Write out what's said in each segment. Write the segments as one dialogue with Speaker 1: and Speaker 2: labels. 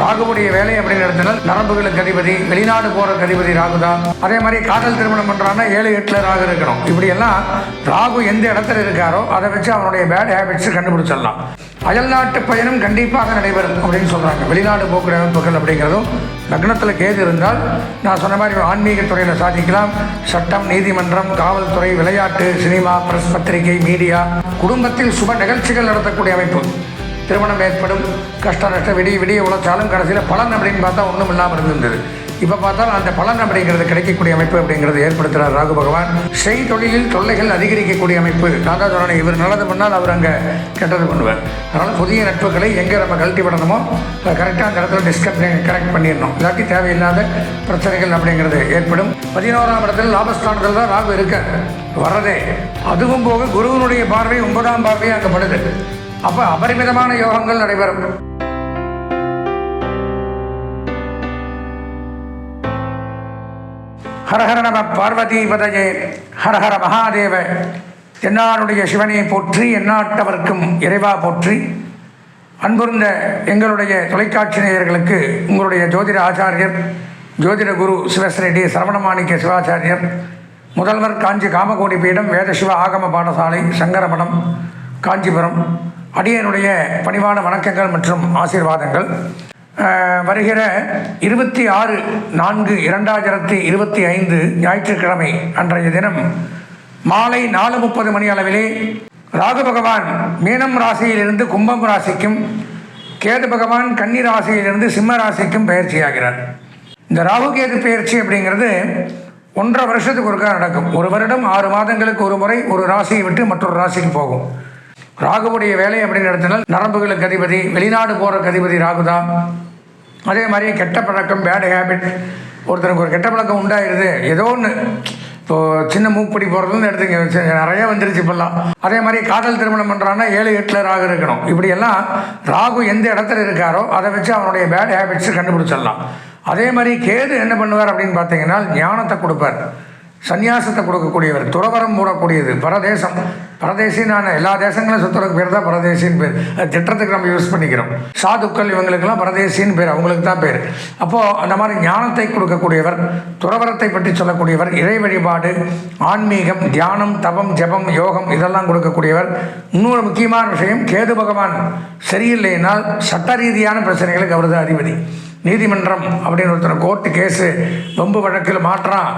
Speaker 1: ராகுவுடைய வேலை அப்படின்னு எடுத்தால் நரம்புகளுக்கு அதிபதி வெளிநாடு போற அதிபதி ராகு தான் அதே மாதிரி காதல் திருமணம் பண்றான்னா ஏழு எட்டுல ராகு இருக்கணும். இப்படி எல்லாம் ராகு எந்த இடத்துல இருக்காரோ அதை வச்சு அவனுடைய பேட் ஹேபிட்ஸ் கண்டுபிடிச்சிடலாம். அயல்நாட்டு பயணம் கண்டிப்பாக நடைபெறும் அப்படின்னு சொல்றாங்க. வெளிநாடு போக்குற அமைப்புகள் அப்படிங்கிறதும் லக்னத்தில் கேது இருந்தால் நான் சொன்ன மாதிரி ஆன்மீக துறையில் சாதிக்கலாம். சட்டம் நீதிமன்றம் காவல்துறை விளையாட்டு சினிமா பிரஸ் பத்திரிகை மீடியா குடும்பத்தில் சுப நிகழ்ச்சிகள் நடத்தக்கூடிய அமைப்பு. திருமணம் ஏற்படும் கஷ்ட நஷ்டம் விடிய விடிய உழைச்சாலும் கடைசியில் பலன் அப்படின்னு பார்த்தா ஒன்றும் இல்லாமல் இருந்திருந்தது இப்போ பார்த்தாலும் அந்த பலன் அப்படிங்கிறது கிடைக்கக்கூடிய அமைப்பு அப்படிங்கிறது ஏற்படுத்துகிறார் ராகு பகவான். செய் தொழிலில் தொல்லைகள் அதிகரிக்கக்கூடிய அமைப்பு. நான் தான் சொன்னேன் இவர் நல்லது பண்ணால் அவர் அங்கே கெட்டது பண்ணுவார். அதனால் புதிய நட்புகளை எங்கே நம்ம கழட்டி விடணுமோ கரெக்டாக அந்த இடத்துல டிஸ்கஸ் கரெக்ட் பண்ணிடணும். இல்லாட்டி தேவையில்லாத பிரச்சனைகள் அப்படிங்கிறது ஏற்படும். பதினோராம் இடத்துல லாபஸ்தானத்தில் தான் ராகு இருக்க வர்றதே. அதுவும் போக குருவனுடைய பார்வை ஒன்பதாம் பார்வையும் அங்கே படுது. அப்போ அபரிமிதமான யோகங்கள் நடைபெறும். ஹரஹர நம பார்வதி பதஜே ஹரஹர மகாதேவ என்னாருடைய சிவனை போற்றி எந்நாட்டவர்க்கும் இறைவா போற்றி. அன்புர்ந்த எங்களுடைய தொலைக்காட்சி நேயர்களுக்கு உங்களுடைய ஜோதிட ஆச்சாரியர் ஜோதிட குரு சிவஸ்ரெட்டி சரவணமாணிக்க சிவாச்சாரியர் முதல்வர் காஞ்சி காமகோடி பீடம் வேதசிவ ஆகம பாடசாலை சங்கரமடம் காஞ்சிபுரம் அடியனுடைய பணிவான வணக்கங்கள் மற்றும் ஆசீர்வாதங்கள். வருகிற இருபத்தி ஆறு நான்கு இரண்டாயிரத்தி இருபத்தி ஐந்து ஞாயிற்றுக்கிழமை அன்றைய தினம் மாலை நாலு முப்பது மணி அளவிலே ராகு பகவான் மீனம் ராசியிலிருந்து கும்பம் ராசிக்கும் கேது பகவான் கன்னி ராசியிலிருந்து சிம்ம ராசிக்கும் பயிற்சியாகிறார். இந்த ராகு கேது பயிற்சி அப்படிங்கிறது ஒன்றரை வருஷத்துக்கு ஒருக்கா நடக்கும். ஒரு வருடம் ஆறு மாதங்களுக்கு ஒரு முறை ஒரு ராசியை விட்டு மற்றொரு ராசிக்கு போகும். ராகுவுடைய வேலை அப்படின்னு நடத்தினால் நரம்புகளுக்கு அதிபதி வெளிநாடு போகிற அதிபதி ராகு தான் அதே மாதிரி கெட்ட பழக்கம் பேட் ஹேபிட் ஒருத்தருக்கு ஒரு கெட்ட பழக்கம் உண்டாயிருது. ஏதோ ஒன்று இப்போது சின்ன மூக்குப்படி போகிறதுன்னு எடுத்துங்க நிறைய வந்துருச்சு இப்போல்லாம். அதே மாதிரி காதல் திருமணம் பண்ணுறான்னா ஏழு எட்டில் ராகு இருக்கணும். இப்படியெல்லாம் ராகு எந்த இடத்துல இருக்காரோ அதை வச்சு அவனுடைய பேட் ஹேபிட்ஸ் கண்டுபிடிச்சிடலாம். அதே மாதிரி கேது என்ன பண்ணுவார் அப்படின்னு பார்த்தீங்கன்னா ஞானத்தை கொடுப்பார். சந்நியாசத்தை கொடுக்கக்கூடியவர் துறவரம் போடக்கூடியது பரதேசம். பரதேசினான எல்லா தேசங்களும் சுற்றுறதுக்கு பேர் தான் பரதேசின்னு பேர். அது திட்டத்துக்கு நம்ம யூஸ் பண்ணிக்கிறோம். சாதுக்கள் இவங்களுக்கெல்லாம் பரதேசின்னு பேர் அவங்களுக்கு தான் பேர். அப்போது அந்த மாதிரி ஞானத்தை கொடுக்கக்கூடியவர் துறவரத்தை பற்றி சொல்லக்கூடியவர் இறை வழிபாடு ஆன்மீகம் தியானம் தபம் ஜெபம் யோகம் இதெல்லாம் கொடுக்கக்கூடியவர். இன்னொரு முக்கியமான விஷயம் கேது பகவான் சரியில்லைனால் சட்ட ரீதியான பிரச்சனைகளுக்கு அவர் தான் அதிபதி. நீதிமன்றம் அப்படின்னு ஒருத்தர் கோர்ட்டு கேஸு வம்பு வழக்கில் மாற்றான்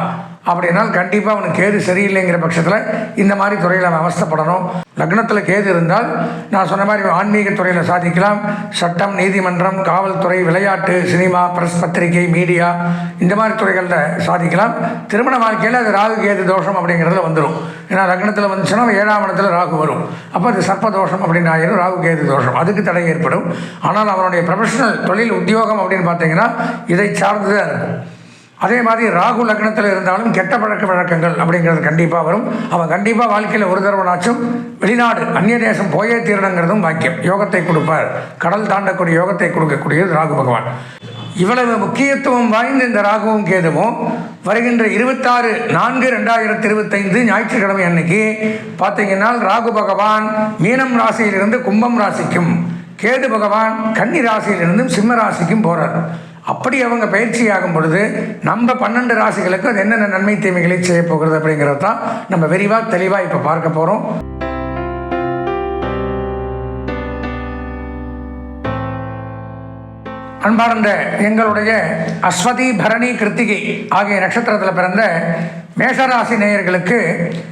Speaker 1: அப்படின்னால் கண்டிப்பாக அவனுக்கு கேது சரியில்லைங்கிற பட்சத்தில் இந்த மாதிரி துறையில் அவன் அவஸ்தப்படணும். லக்னத்தில் கேது இருந்தால் நான் சொன்ன மாதிரி ஆன்மீக துறையில் சாதிக்கலாம். சட்டம் நீதிமன்றம் காவல்துறை விளையாட்டு சினிமா பிரஸ் பத்திரிகை மீடியா இந்த மாதிரி துறைகளில் சாதிக்கலாம். திருமண வாழ்க்கையில் அது ராகு கேது தோஷம் அப்படிங்கிறதுல வந்துடும் ஏன்னா லக்னத்தில் வந்துச்சுன்னா ஏழாம் இடத்துல ராகு வரும். அப்போ அது சர்ப்ப தோஷம் அப்படின்னு ஆயிரும் ராகு கேது தோஷம். அதுக்கு தடை ஏற்படும். ஆனால் அவனுடைய ப்ரொஃபஷனல் தொழில் உத்தியோகம் அப்படின்னு பார்த்தீங்கன்னா இதை சார்ந்து தான் இருக்கும். அதே மாதிரி ராகு லக்னத்தில் இருந்தாலும் கெட்ட பழக்க வழக்கங்கள் அப்படிங்கிறது கண்டிப்பாக வரும். அவன் கண்டிப்பாக வாழ்க்கையில் ஒரு தடவைனாச்சும் வெளிநாடு அந்நிய தேசம் போயே தீரணுங்கிறதும் வாக்கியம் யோகத்தை கொடுப்பார். கடல் தாண்டக்கூடிய யோகத்தை கொடுக்கக்கூடியது ராகு பகவான். இவ்வளவு முக்கியத்துவம் வாய்ந்த இந்த ராகுவும் கேதுவும் வருகின்ற இருபத்தாறு நான்கு ரெண்டாயிரத்தி இருபத்தைந்து ஞாயிற்றுக்கிழமை அன்னைக்கு பார்த்தீங்கன்னா ராகு பகவான் மீனம் ராசியிலிருந்து கும்பம் ராசிக்கும் கேது பகவான் கன்னி ராசியிலிருந்தும் சிம்ம ராசிக்கும் போகிறார் அப்படி அவங்க பயிற்சி ஆகும் பொழுது நம்ம பன்னெண்டு ராசிகளுக்கு அது என்னென்ன நன்மை தீமைகளை செய்ய போகிறது அப்படிங்கிறது தான் நம்ம விரிவாக தெளிவாக இப்போ பார்க்க போகிறோம் அன்பார்ந்த எங்களுடைய அஸ்வதி பரணி கிருத்திகை ஆகிய நட்சத்திரத்தில் பிறந்த மேஷராசி நேயர்களுக்கு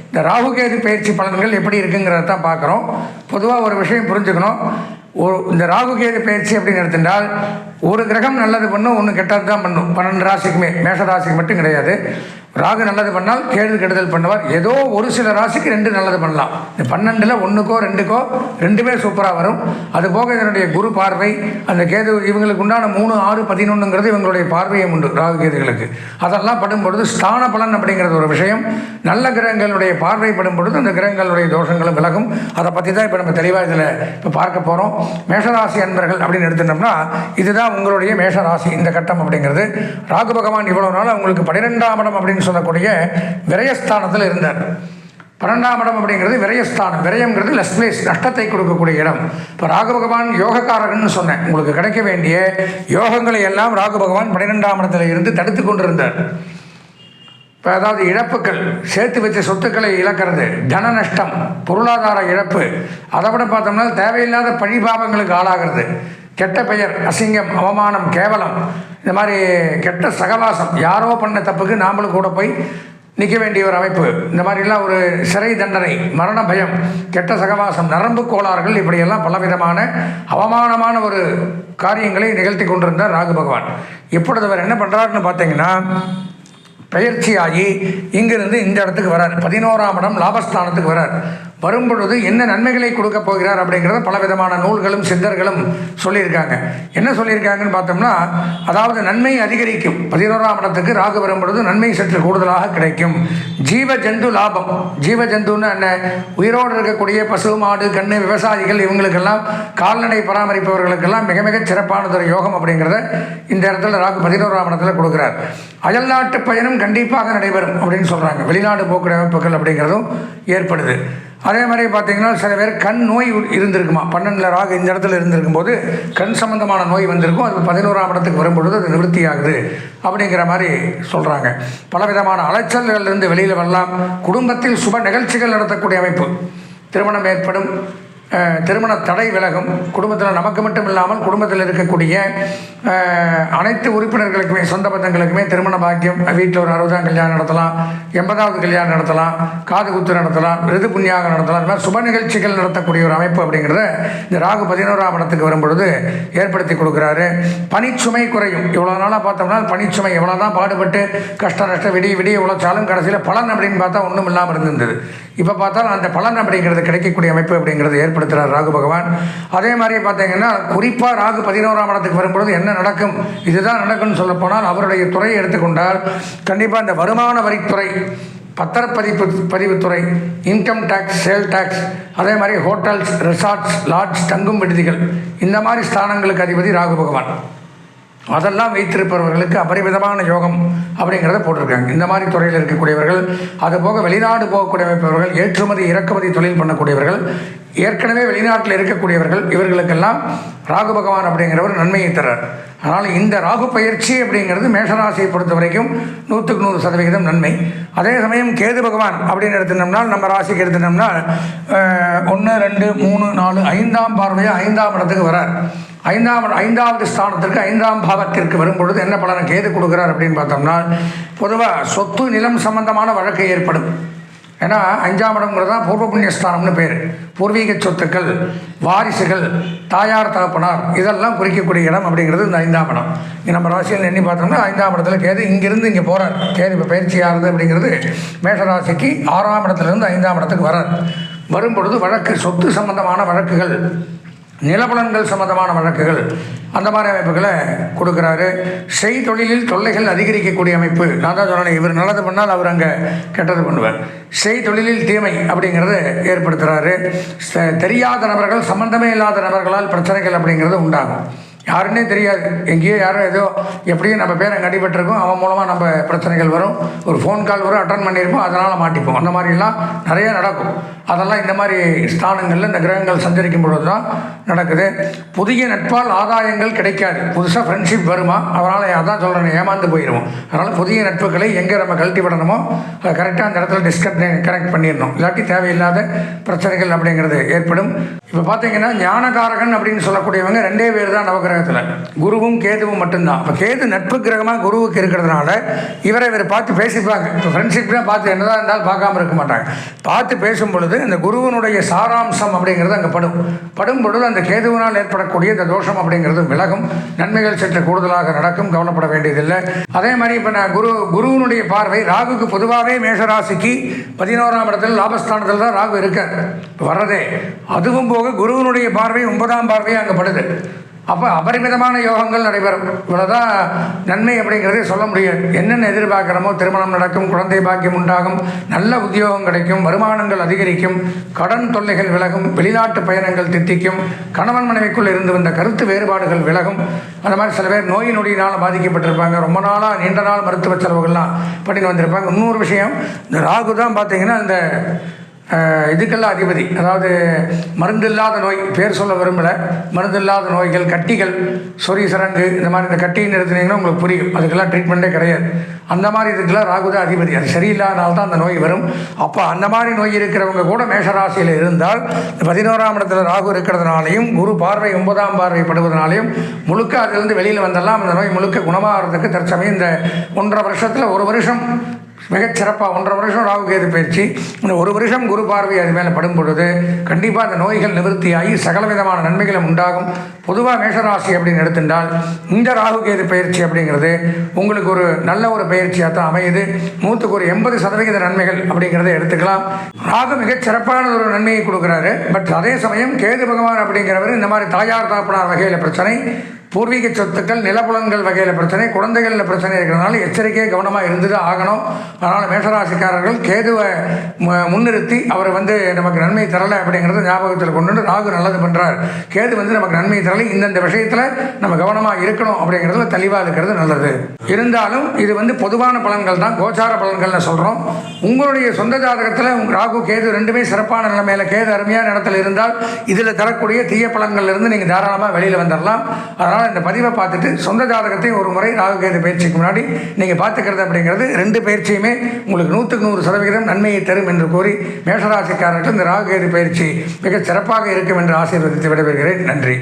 Speaker 1: இந்த ராகுகேது பயிற்சி பலன்கள் எப்படி இருக்குங்கிறத தான் பார்க்குறோம். பொதுவாக ஒரு விஷயம் புரிஞ்சுக்கணும். ஒரு இந்த ராகுகேது பயிற்சி அப்படின்னு எடுத்துட்டால் ஒரு கிரகம் நல்லது பண்ணும் ஒன்று கெட்டது தான் பண்ணும். பன்னெண்டு ராசிக்குமே மேஷ ராசிக்கு மட்டும் கிடையாது. ராகு நல்லது பண்ணால் கேடு கெடுதல் பண்ணுவார். ஏதோ ஒரு சில ராசிக்கு ரெண்டு நல்லது பண்ணலாம். இந்த பன்னெண்டில் ஒன்றுக்கோ ரெண்டுக்கோ ரெண்டுமே சூப்பராக வரும். அது போக இதனுடைய குரு பார்வை அந்த கேது இவங்களுக்கு உண்டான மூணு ஆறு பதினொன்றுங்கிறது இவங்களுடைய பார்வையும் உண்டு ராகு கேதுகளுக்கு. அதெல்லாம் படும் பொழுது ஸ்தான பலன் அப்படிங்கிறது ஒரு விஷயம். நல்ல கிரகங்களுடைய பார்வை படும் பொழுது அந்த கிரகங்களுடைய தோஷங்களும் விலகும். அதை பற்றி தான் இப்போ நம்ம தெளிவாக இதில் இப்போ பார்க்க போகிறோம் மேஷராசி அன்பர்கள் அப்படின்னு எடுத்துட்டோம்னா இதுதான் உங்களுடைய மேஷராசி இந்த கட்டம் அப்படிங்கிறது. ராகு பகவான் இவ்வளோ நாள் அவங்களுக்கு பன்னிரெண்டாம் இடம் அப்படின்னு சொல்லக்கூடிய விரயஸ்தானத்தில் இருந்தார். பன்னெண்டாம் இடம் அப்படிங்கிறது விரயஸ்தானம். விரயம்ங்கிறது லெஸ் பிளேஸ் நஷ்டத்தை கொடுக்கக்கூடிய இடம். இப்போ ராகு பகவான் யோகக்காரகன்னு சொன்னேன். உங்களுக்கு கிடைக்க வேண்டிய யோகங்களை எல்லாம் ராகு பகவான் பன்னிரெண்டாம் இடத்துல இருந்து தடுத்து கொண்டிருந்தார். இப்போ அதாவது இழப்புகள் சேர்த்து வச்ச சொத்துக்களை இழக்கிறது தன நஷ்டம் பொருளாதார இழப்பு அதை விட பார்த்தோம்னா தேவையில்லாத பழிபாவங்களுக்கு ஆளாகிறது. கெட்ட பெயர் அசிங்கம் அவமானம் கேவலம் இந்த மாதிரி கெட்ட சகவாசம் யாரோ பண்ண தப்புக்கு நாமளும் கூட போய் நிற்க வேண்டிய ஒரு அமைப்பு. இந்த மாதிரிலாம் ஒரு சிறை தண்டனை மரண பயம் கெட்ட சகவாசம் நரம்பு கோளாறுகள் இப்படியெல்லாம் பலவிதமான அவமானமான ஒரு காரியங்களை நிகழ்த்தி கொண்டிருந்தார் ராகு பகவான். இப்பொழுது அவர் என்ன பண்ணுறாருன்னு பார்த்தீங்கன்னா பயிற்சியாகி இங்கிருந்து இந்த இடத்துக்கு வரார். பதினோராம் இடம் லாபஸ்தானத்துக்கு வரார். வரும்பொழுது என்ன நன்மைகளை கொடுக்க போகிறார் அப்படிங்கிறத பலவிதமான நூல்களும் சித்தர்களும் சொல்லியிருக்காங்க. என்ன சொல்லியிருக்காங்கன்னு பார்த்தோம்னா அதாவது நன்மை அதிகரிக்கும். பதினோராம் இடத்துக்கு ராகு வரும்பொழுது நன்மை சற்று கூடுதலாக கிடைக்கும். ஜீவ ஜந்து லாபம். ஜீவ ஜந்துன்னு என்ன? உயிரோடு இருக்கக்கூடிய பசு மாடு கண்ணு விவசாயிகள் இவங்களுக்கெல்லாம் கால்நடை பராமரிப்பவர்களுக்கெல்லாம் மிக மிக சிறப்பானதொரு யோகம் அப்படிங்கிறத இந்த இடத்துல ராகு பதினோராம் இடத்துல கொடுக்குறார். அயல்நாட்டு பயணம் கண்டிப்பாக நடைபெறும் அப்படின்னு சொல்கிறாங்க வெளிநாடு போக்குவர அமைப்புகள் அப்படிங்கிறதும் ஏற்படுது. அதே மாதிரி பார்த்தீங்கன்னா சில பேர் கண் நோய் இருந்திருக்குமா? பன்னெண்டில் ராகு இந்த இடத்துல இருந்திருக்கும் போது கண் சம்பந்தமான நோய் வந்திருக்கும். அது பதினோராம் இடத்துக்கு வரும்பொழுது அது நிவர்த்தி ஆகுது அப்படிங்கிற மாதிரி சொல்கிறாங்க பலவிதமான அலைச்சல்களிலிருந்து வெளியில் வரலாம். குடும்பத்தில் சுப நிகழ்ச்சிகள் நடத்தக்கூடிய அமைப்பு. திருமணம் ஏற்படும். திருமண தடை விலகும். குடும்பத்தில் நமக்கு மட்டும் இல்லாமல் குடும்பத்தில் இருக்கக்கூடிய அனைத்து உறுப்பினர்களுக்குமே சொந்த பந்தங்களுக்குமே திருமண பாக்கியம். வீட்டில் ஒரு அறுபதாம் கல்யாணம் நடத்தலாம் எண்பதாவது கல்யாணம் நடத்தலாம் காது குத்து நடத்தலாம் ரிது புண்ணியாக நடத்தலாம். இந்த மாதிரி சுப நிகழ்ச்சிகள் நடத்தக்கூடிய ஒரு அமைப்பு அப்படிங்கிறத இந்த ராகு பதினோராம் இடத்துக்கு வரும்பொழுது ஏற்படுத்தி கொடுக்குறாரு. பனிச்சுமை குறையும். இவ்வளோ நாளாக பார்த்தோம்னா பனிச்சுமை எவ்வளோ தான் பாடுபட்டு கஷ்ட நஷ்டம் விடிய விடிய உழைச்சாலும் கடைசியில் பலன் அப்படின்னு பார்த்தா ஒன்றும் இல்லாமல் இருந்திருந்தது. இப்போ பார்த்தாலும் அந்த பலன் அப்படிங்கிறது கிடைக்கக்கூடிய அமைப்பு அப்படிங்கிறது ஏற்படுத்துகிறார் ராகு பகவான். அதே மாதிரி பார்த்தீங்கன்னா குறிப்பாக ராகு பதினோராம் இடத்துக்கு வரும்பொழுது என்ன நடக்கும்? இதுதான் நடக்கும்னு சொல்லப்போனால் அவருடைய துறையை எடுத்துக்கொண்டால் கண்டிப்பாக இந்த வருமான வரித்துறை பத்திரப்பதிப்பு பதிவுத்துறை இன்கம் டேக்ஸ் சேல் டேக்ஸ் அதே மாதிரி ஹோட்டல்ஸ் ரிசார்ட்ஸ் லாட்ஜ் தங்கும் விடுதிகள் இந்த மாதிரி ஸ்தானங்களுக்கு அதிபதி ராகு பகவான். அதெல்லாம் வைத்திருப்பவர்களுக்கு அபரிமிதமான யோகம் அப்படிங்கிறத போட்டிருக்காங்க. இந்த மாதிரி துறையில் இருக்கக்கூடியவர்கள் அதுபோக வெளிநாடு போகக்கூடிய ஏற்றுமதி இறக்குமதி தொழில் பண்ணக்கூடியவர்கள் ஏற்கனவே வெளிநாட்டில் இருக்கக்கூடியவர்கள் இவர்களுக்கெல்லாம் ராகு பகவான் அப்படிங்கிறவர் நன்மையை தர்றார். அதனால் இந்த ராகு பயிற்சி அப்படிங்கிறது மேஷராசியை பொறுத்த வரைக்கும் நூற்றுக்கு நூறு சதவிகிதம் நன்மை. அதே சமயம் கேது பகவான் அப்படின்னு எடுத்துனோம்னா நம்ம ராசிக்கு எடுத்துனோம்னா ஒன்று ரெண்டு மூணு நாலு ஐந்தாம் பார்வையாக ஐந்தாம் இடத்துக்கு வரார். ஐந்தாம் ஐந்தாவது ஸ்தானத்திற்கு ஐந்தாம் பாவத்திற்கு வரும்பொழுது என்ன பலனை கேது கொடுக்குறார் அப்படின்னு பார்த்தோம்னா பொதுவாக சொத்து நிலம் சம்பந்தமான வழக்கு ஏற்படும். ஏன்னா அஞ்சாம் இடம்ங்கிறது தான் பூர்வ புண்ணியஸ்தானம்னு பேர். பூர்வீக சொத்துக்கள் வாரிசுகள் தாயார் தகப்பனார் இதெல்லாம் குறிக்கக்கூடிய இடம் அப்படிங்கிறது இந்த ஐந்தாம் இடம். இங்கே நம்ம ராசியில் எண்ணி பார்த்தோம்னா ஐந்தாம் இடத்துல கேது இங்கிருந்து இங்கே போகிறார் கேது இப்போ பயிற்சி ஆகுது அப்படிங்கிறது மேஷராசிக்கு ஆறாம் இடத்துலேருந்து ஐந்தாம் இடத்துக்கு வரார் வரும்பொழுது வழக்கு சொத்து சம்பந்தமான வழக்குகள் நிலபுலன்கள் சம்பந்தமான வழக்குகள் அந்த மாதிரி அமைப்புகளை கொடுக்குறாரு. செய்தொழிலில் தொல்லைகள் அதிகரிக்கக்கூடிய அமைப்பு. நான் தான் சொன்னேன் இவர் நல்லது பண்ணால் அவர் அங்கே கெட்டது பண்ணுவார். செய்தொழிலில் தீமை அப்படிங்கிறது ஏற்படுத்துகிறாரு தெரியாத நபர்கள் சம்பந்தமே இல்லாத நபர்களால் பிரச்சனைகள் அப்படிங்கிறது உண்டாகும். யாருன்னே தெரியாது. எங்கேயோ யாரோ ஏதோ எப்படியும் நம்ம பேரை அடிபட்டிருக்கோம் அவன் மூலமாக நம்ம பிரச்சனைகள் வரும். ஒரு ஃபோன் கால் வரும் அட்டன் பண்ணியிருப்போம். அதனால் மாட்டிப்போம். அந்த மாதிரிலாம் நிறைய நடக்கும். அதெல்லாம் இந்த மாதிரி ஸ்தானங்களில் இந்த கிரகங்கள் சஞ்சரிக்கும் பொழுது தான் நடக்குது. புதிய நட்பால் ஆதாயங்கள் கிடைக்காது. புதுசாக ஃப்ரெண்ட்ஷிப் வருமா? அதனால் அதான் சொல்கிறேன் ஏமாந்து போயிடுவோம் அதனால் புதிய நட்புகளை எங்கே நம்ம கழட்டி விடணுமோ அதை கரெக்டாக அந்த இடத்துல டிஸ்கனெக்ட் கனெக்ட் பண்ணிடணும். இல்லாட்டி தேவையில்லாத பிரச்சனைகள் அப்படிங்கிறது ஏற்படும். இப்போ பார்த்தீங்கன்னா ஞானகாரகன் அப்படின்னு சொல்லக்கூடியவங்க ரெண்டே பேர் தான் கிரகத்தில். குருவும் கேதுவும் மட்டும்தான். அப்போ கேது நட்பு கிரகமாக குருவுக்கு இருக்கிறதுனால இவரை இவர் பார்த்து பேசிப்பாங்க. இப்போ ஃப்ரெண்ட்ஷிப்லாம் பார்த்து என்னதான் இருந்தாலும் பார்க்காம இருக்க மாட்டாங்க. பார்த்து பேசும் பொழுது இந்த குருவினுடைய சாராம்சம் அப்படிங்கிறது அங்கே படும். படும் பொழுது அந்த கேதுவினால் ஏற்படக்கூடிய இந்த தோஷம் அப்படிங்கிறது விலகும். நன்மைகள் சற்று கூடுதலாக நடக்கும். கவலைப்பட வேண்டியதில்லை. அதே மாதிரி இப்போ நான் குரு குருவினுடைய பார்வை ராகுக்கு பொதுவாகவே மேஷராசிக்கு பதினோராம் இடத்துல லாபஸ்தானத்தில் தான் ராகு இருக்கார். வர்றதே. அதுவும் போக குருவினுடைய பார்வை ஒன்பதாம் பார்வை அங்கே படுது. அப்போ அபரிமிதமான யோகங்கள் நடைபெறும். இவ்வளோதான் நன்மை அப்படிங்கிறதே சொல்ல முடியாது. என்னென்ன எதிர்பார்க்குறோமோ திருமணம் நடக்கும் குழந்தை பாக்கியம் உண்டாகும் நல்ல உத்தியோகம் கிடைக்கும் வருமானங்கள் அதிகரிக்கும் கடன் தொல்லைகள் விலகும் வெளிநாட்டு பயணங்கள் தித்திக்கும் கணவன் மனைவிக்குள் இருந்து வந்த கருத்து வேறுபாடுகள் விலகும். அந்த மாதிரி சில பேர் நோய் நொடியினால் பாதிக்கப்பட்டிருப்பாங்க. ரொம்ப நாளாக நீண்ட நாள் மருத்துவ செலவுகள்லாம் பண்ணிட்டு வந்திருப்பாங்க. இன்னொரு விஷயம் இந்த ராகு தான் பார்த்தீங்கன்னா இந்த இதுக்கெல்லாம் அதிபதி. அதாவது மருந்தில்லாத நோய் பேர் சொல்ல விரும்பலை. மருந்தில்லாத நோய்கள் கட்டிகள் சொறி சரங்கு இந்த மாதிரி இந்த கட்டின்னு எடுத்துனீங்கன்னா உங்களுக்கு புரியும். அதுக்கெல்லாம் ட்ரீட்மெண்ட்டே கிடையாது. அந்த மாதிரி இதுக்கெல்லாம் ராகு தான் அதிபதி. அது சரியில்லாதனால தான் அந்த நோய் வரும். அப்போ அந்த மாதிரி நோய் இருக்கிறவங்க கூட மேஷராசியில் இருந்தால் பதினோராம் இடத்துல ராகு இருக்கிறதுனாலையும் குரு பார்வை ஒன்பதாம் பார்வை படுவதனாலையும் முழுக்க அதிலிருந்து வெளியில் வந்தெல்லாம் அந்த நோய் முழுக்க குணமாகிறதுக்கு தற்சமயம் இந்த ஒன்றரை வருஷத்தில் ஒரு வருஷம் மிகச்சிறப்பாக ஒன்றரை வருஷம் ராகு கேது பயிற்சி. இந்த ஒரு வருஷம் குரு பார்வை அது மேலே படும் பொழுது கண்டிப்பாக அந்த நோய்கள் நிவர்த்தியாகி சகல விதமான நன்மைகளும் உண்டாகும். பொதுவாக மேஷராசி அப்படின்னு எடுத்துட்டால் இந்த ராகு கேது பயிற்சி அப்படிங்கிறது உங்களுக்கு ஒரு நல்ல ஒரு பயிற்சியாக தான் அமையுது. நூற்றுக்கு ஒரு எண்பது சதவிகித நன்மைகள் அப்படிங்கிறத எடுத்துக்கலாம். ராகு மிகச்சிறப்பான ஒரு நன்மையை கொடுக்குறாரு. பட் அதே சமயம் கேது பகவான் அப்படிங்கிறவர் இந்த மாதிரி தாயார் தாப்பனார் வகையில் பிரச்சனை. பூர்வீக சொத்துக்கள் நிலப்புலன்கள் வகையில் பிரச்சனை குழந்தைகளில் பிரச்சனை இருக்கிறதுனால எச்சரிக்கையாக கவனமாக இருந்துட்டு ஆகணும். அதனால் மேஷராசிக்காரர்கள் கேதுவை மு- முன்னிறுத்தி அவர் வந்து நமக்கு நன்மை தரலை அப்படிங்கிறத ஞாபகத்தில் கொண்டு ராகு நல்லது பண்ணுறார் கேது வந்து நமக்கு நன்மை தரலை. இந்தந்த விஷயத்தில் நம்ம கவனமாக இருக்கணும் அப்படிங்கிறதுல தெளிவாக இருக்கிறது நல்லது. இருந்தாலும் இது வந்து பொதுவான பலன்கள் தான். கோச்சார பலன்கள்னு சொல்கிறோம் உங்களுடைய சொந்த ஜாதகத்தில் ராகு கேது ரெண்டுமே சிறப்பான நிலைமையில் கேது அருமையான இடத்துல இருந்தால் இதில் தரக்கூடிய தீய பலன்கள்லேருந்து நீங்கள் தாராளமாக வெளியில் வந்துடலாம் அதனால் இந்த பதிவை பார்த்துட்டு சொந்த ஜாதகத்தையும் ஒரு முறை ராகு கேது பயிற்சிக்கு முன்னாடி நீங்கள் பார்த்துக்கிறது அப்படிங்கிறது ரெண்டு பயிற்சியுமே உங்களுக்கு நூற்றுக்கு நூறு சதவிகிதம் நன்மையை தரும் என்று கூறி மேஷராசிக்காரர்கள் இந்த ராகு கேது பயிற்சி மிக சிறப்பாக இருக்கும் என்று ஆசீர்வதித்து விடைபெறுகிறேன். நன்றி.